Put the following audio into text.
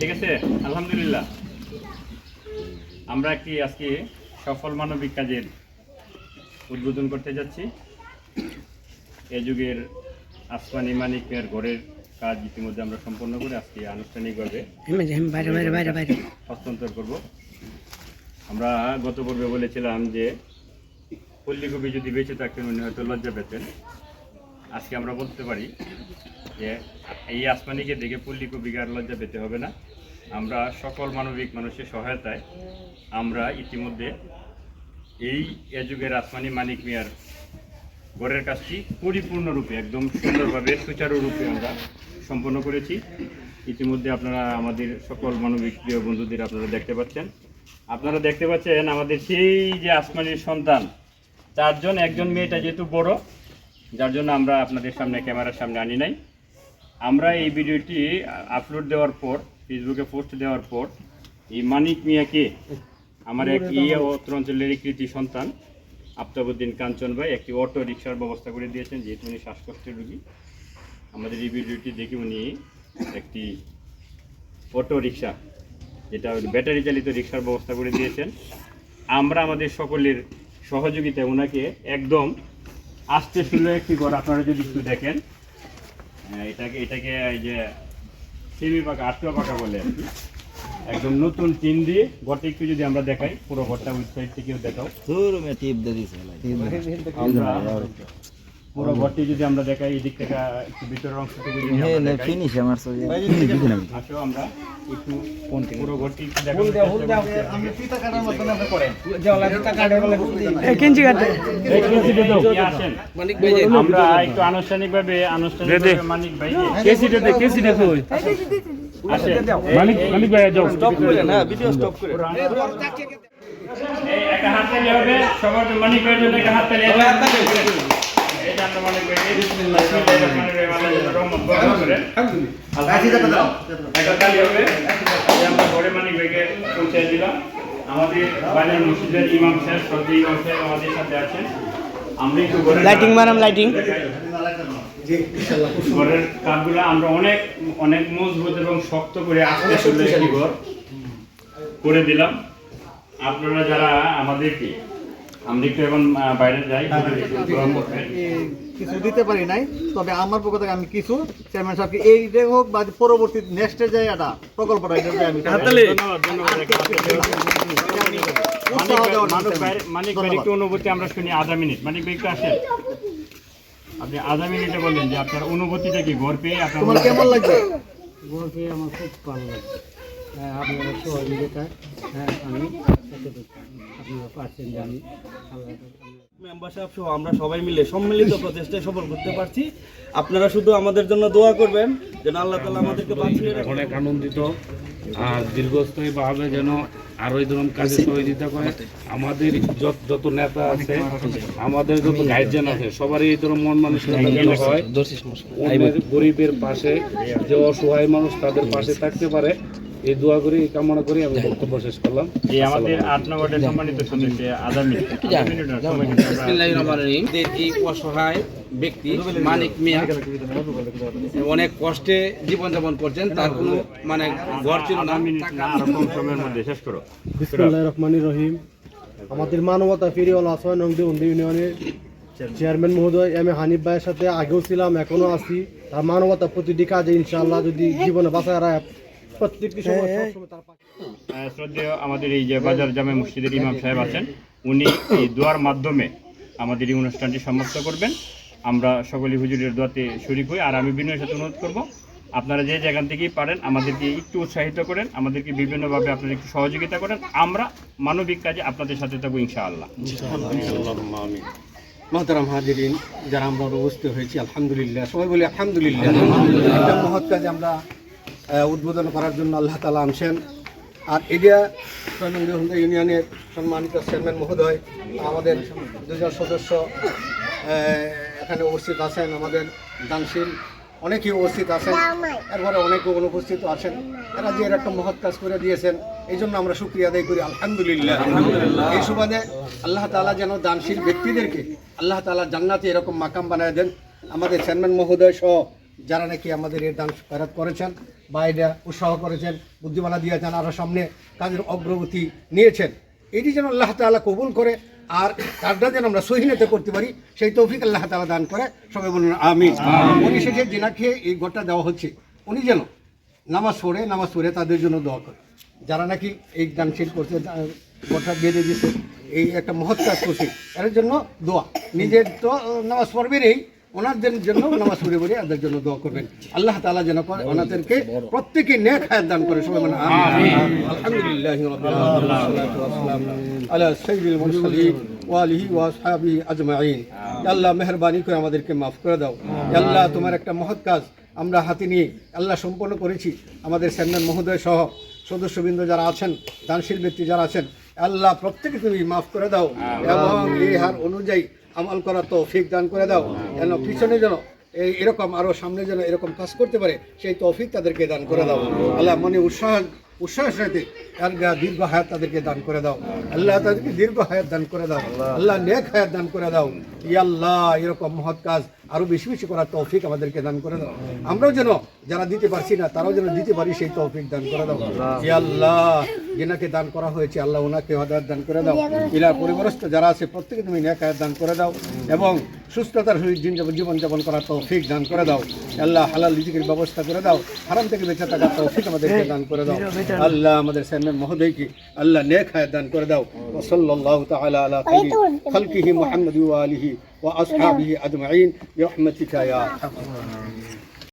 ঠিক আছে? আলহামদুলিল্লাহ। আমরা একটি আজকে সফল মানবিক কাজের উদ্বোধন করতে যাচ্ছি? এ যুগের আসমানি মানিকের ঘরের কাজ ইতিমধ্যে আমরা সম্পন্ন করে আজকে আনুষ্ঠানিকভাবে হস্তান্তর করব। আমরা গত পর্বে বলেছিলাম যে পল্লীকবি যদি বেঁচে থাকতেন উনি হয়তো লজ্জা পেতেন। আজকে আমরা বলতে পারি যে এই আসমানিকে দেখে পল্লীকবিকে আর লজ্জা পেতে হবে না। আমরা সকল মানবিক মানুষের সহায়তায় আমরা ইতিমধ্যে এই এ যুগের আসমানি মানিক মিয়ার গড়ের কাজটি পরিপূর্ণরূপে, একদম সুন্দরভাবে, সুচারুরূপে আমরা সম্পন্ন করেছি। ইতিমধ্যে আপনারা আমাদের সকল মানবিক প্রিয় বন্ধুদের আপনারা দেখতে পাচ্ছেন। আপনারা দেখতে পাচ্ছেন আমাদের সেই যে আসমানির সন্তান, চারজন, একজন মেয়েটা যেহেতু বড় যার জন্য আমরা আপনাদের সামনে ক্যামেরার সামনে আনি নাই। আমরা এই ভিডিওটি আপলোড দেওয়ার পর ফেসবুকে পোস্ট দেওয়ার পর এই মানিক মিয়াকে আমার এক অত্র অঞ্চলের কৃতি সন্তান আফতাবুদ্দিন কাঞ্চন ভাই একটি অটো রিক্সার ব্যবস্থা করে দিয়েছেন যেহেতু উনি শ্বাসকষ্টের রুগী। আমাদের এই ভিডিওটি দেখে উনি একটি অটো রিক্সা যেটা ব্যাটারি চালিত রিক্সার ব্যবস্থা করে দিয়েছেন। আমরা আমাদের সকলের সহযোগিতায় ওনাকে একদম আস্তে শুরু একটি ঘর আপনারা যদি একটু দেখেন। হ্যাঁ, এটাকে এটাকে এই যে সেমি পাকা আটটা পাকা বলে আর কি। একদম নতুন টিন দিয়ে ঘরটা একটু যদি আমরা দেখাই পুরো ঘরটা ওয়েবসাইট সাইড থেকেও দেখাও। আমরা পুরো ঘরটি যদি আমরা দেখাই এই দিক থেকে একটু ভিতরের অংশটুকু যদি আমরা দেখাই। আসো আমরা একটু পুরো ঘরটি একটু দেখানোর চেষ্টা করছি। কেঞ্চি কাটে। এই কেসিটা দাও, কে আসেন? আমরা একটু আনুষ্ঠানিকভাবে আনুষ্ঠানিকভাবে মানিক ভাই কেসিটা দে কেসিটা কই আসেন। মালিক মালিক ভাই যাও। স্টপ করে না ভিডিও স্টপ করে। এই একটা হাত তালি হবে। সবার মানিক ভাইয়ের জন্য একটা হাত তালি হবে। আমরা ঘরে মানিক ভাইকে পৌঁছে দিলাম আমাদের বাজার মসজিদের ইমাম সাহেব সর্দি ইমাম সাহেব আমাদের সাথে আছেন আমরা একটু লাইটিং মারাম লাইটিং ঘরের কাঠগুলো আমরা অনেক অনেক মজবুত এবং শক্ত করে আস্তে আস্তে ঘর। করে দিলাম। আপনারা যারা আমাদেরকে আমরা একটু এখন বাইরে যাই একটু দোয়া করবেন। কিছু দিতে পারি নাই তবে আমার পক্ষ থেকে আমি কিছু চেয়ারম্যান সাহেবকে এইটা হোক বা পরবর্তী নেক্সটের জায়গাটা প্রকল্পটা আমি। মানিক ভাই- একটু অনুভূতি আমরা শুনি আধা মিনিট। মানিক ভাই একটু আসেন। আপনি আধা মিনিটে বললেন যে আপনার অনুভূতিটা কি ঘর পেয়ে আপনার কেমন লাগছে? আমার খুব ভালো লাগছে। হ্যাঁ আপনারা সহযোগিতায় হ্যাঁ আমি আপনারা পাচ্ছেন জানি। সহ আমরা সবাই মিলে সম্মিলিত প্রচেষ্টায় সফল করতে পারছি। আপনারা শুধু আমাদের জন্য দোয়া করবেন যেন আল্লাহ তালা আমাদেরকে বাঁচিয়ে। অনেক আনন্দিত আর যেন এই ধরনের কাজে সহযোগিতা করে। আমাদের যত যত নেতা আছে আমাদের যত গার্জেন আছে সবারই এই ধরনের মন মানুষ হয়। গরিবের পাশে যে অসহায় মানুষ তাদের পাশে থাকতে পারে। এই দোয়া করি এই কামনা করি আমি বক্তব্য শেষ করলাম। এই আমাদের আট নম্বরের সম্মানিত সদস্য আধা মিনিট এই অসহায় ব্যক্তি মানিক মিয়া অনেক কষ্টে জীবনযাপন করছেন তার কোনো মানে ঘর ছিল না। সময়ের মধ্যে শেষ করো। বিসমুল্লাহ রহিম। আমাদের মানবতা ফেরিওয়ালা নংদি ইউনিয়নের চেয়ারম্যান মহোদয় এম এ হানিফ ভাইয়ের সাথে আগেও ছিলাম এখনও আছি। তার মানবতা প্রতিটি কাজে ইনশাআল্লাহ যদি জীবনে বাঁচায় রায় প্রত্যেকটি সময় পাশে। আহ, শ্রদ্ধেয় আমাদের এই যে বাজার জামে মসজিদের ইমাম সাহেব আছেন উনি এই দোয়ার মাধ্যমে আমাদের এই অনুষ্ঠানটি সমাপ্ত করবেন। আমরা সকলে হুজুরের দোয়াতে শরিক হই আর আমি বিনয়ের সাথে অনুরোধ করব আপনারা যে জায়গা থেকেই পারেন আমাদেরকে একটু উৎসাহিত করেন আমাদেরকে বিভিন্নভাবে আপনারা একটু সহযোগিতা করেন আমরা মানবিক কাজে আপনাদের সাথে থাকব ইনশাআল্লাহ। মহতারাম হাজিরিন যারা আমরা উপস্থিত হয়েছি আলহামদুলিল্লাহ সবাই বলি আলহামদুলিল্লাহ। একটা মহৎ কাজে আমরা উদ্বোধন করার জন্য আল্লাহ তালা আনছেন। আর এটা সৈনন্দ ইউনিয়নের সম্মানিত চেয়ারম্যান মহোদয়, আমাদের দুজন সদস্য এখানে উপস্থিত আছেন আমাদের দানশীল। অনেকেই উপস্থিত আছেন, এরপরে অনেকে অনুপস্থিত আছেন। এরা যে একটা মহৎ কাজ করে দিয়েছেন, এই জন্য আমরা সুক্রিয়া আদায় করি, আলহামদুলিল্লাহ। এই সুবাদে আল্লাহ তালা যেন দানশীল ব্যক্তিদেরকে আল্লাহ তালা জান্নাতে এরকম মাকাম বানায় দেন। আমাদের চেয়ারম্যান মহোদয় সহ যারা নাকি আমাদের এই দান খয়রাত করেছেন বা এটা উৎসাহ করেছেন বুদ্ধিমানা দিয়েছেন আরও সামনে কাজের অগ্রগতি নিয়েছেন। এটি যেন আল্লাহ তাআলা কবুল করে আর কাজটা যেন আমরা সহিনেতে করতে পারি সেই তৌফিক আল্লাহ তাআলা দান করে। সবাই বলুন আমি উনি শেষে যেনাকে এই গোটা দেওয়া হচ্ছে উনি যেন নামাজ পড়ে নামাজ পড়ে তাদের জন্য দোয়া করে। যারা নাকি এই গান শেষ করছে গোটা বেঁধে দিছে এই একটা মহৎ কাজ করছে এর জন্য দোয়া। নিজের তো নামাজ পড়বেনই ওনাদের জন্য নামাজ পড়ে পড়ে ওদের জন্য দোয়া করবেন। আল্লাহ তাআলা যেন করে ওনাদেরকে প্রত্যেকে নেক হায়াত দান করে সবাই মানে আমিন। আলহামদুলিল্লাহ রাব্বিল আলামিন আলা সাইয়্যিদিল মুরসালিন ওয়া আলিহি ওয়া আসহাবিহি আজমাইন। ইয়া আল্লাহ মেহেরবানি করে আমাদেরকে মাফ করে দাও। ইয়া আল্লাহ তোমার একটা মহৎ কাজ আমরা হাতে নিয়ে আল্লাহ সম্পন্ন করেছি। আমাদের চেয়ারম্যান মহোদয় সহ সদস্যবৃন্দ যারা আছেন দানশীল ব্যক্তি যারা আছেন আল্লাহ প্রত্যেকে তুমি মাফ করে দাও এবং এই হার অনুযায়ী আমল করার তৌফিক দান করে দাও। যেন পিছনে যেন এই এরকম আরও সামনে যেন এরকম কাজ করতে পারে সেই তৌফিক তাদেরকে দান করে দাও। আল্লাহ মনে উৎসাহ দীর্ঘ হায়াত তাদেরকে দান করে দাও। আল্লাহ তাদেরকে দীর্ঘ হায়াত দান করে দাও। আল্লাহ। নেক হায়াত দান করে দাও। আল্লাহ এরকম মহৎ কাজ আরও বেশি বেশি করার তৌফিক আমাদেরকে দান করে দাও। আমরাও যেন যারা দিতে পারছি না তারাও যেন দিতে পারি সেই তৌফিক দান করে দাও। আল্লাহ। যেনাকে দান করা হয়েছে আল্লাহ ওনাকে হদায়ত দান করে দাও। ইলা পরিবারস্থ যারা আছে প্রত্যেকে তুমি নেক হায়াত দান করে দাও এবং সুস্থতার সহিত জীবন জীবনযাপন করার তৌফিক দান করে দাও। আল্লাহ হালাল রিজিকের ব্যবস্থা করে দাও। হারাম থেকে বেঁচে থাকার তৌফিক আমাদেরকে দান করে দাও। আল্লাহ আমাদের চেয়ারম্যান মহোদয়কে আল্লাহ নেক হায়াত দান করে দাও ওসল্লাহ তাআলা আলা খাইরি খালকিহি মুহাম্মদ ওয়া আলিহি ওয়া আসহাবিহি আজমাইন বিরহমাতিকা ইয়া আরহামার রাহিমিন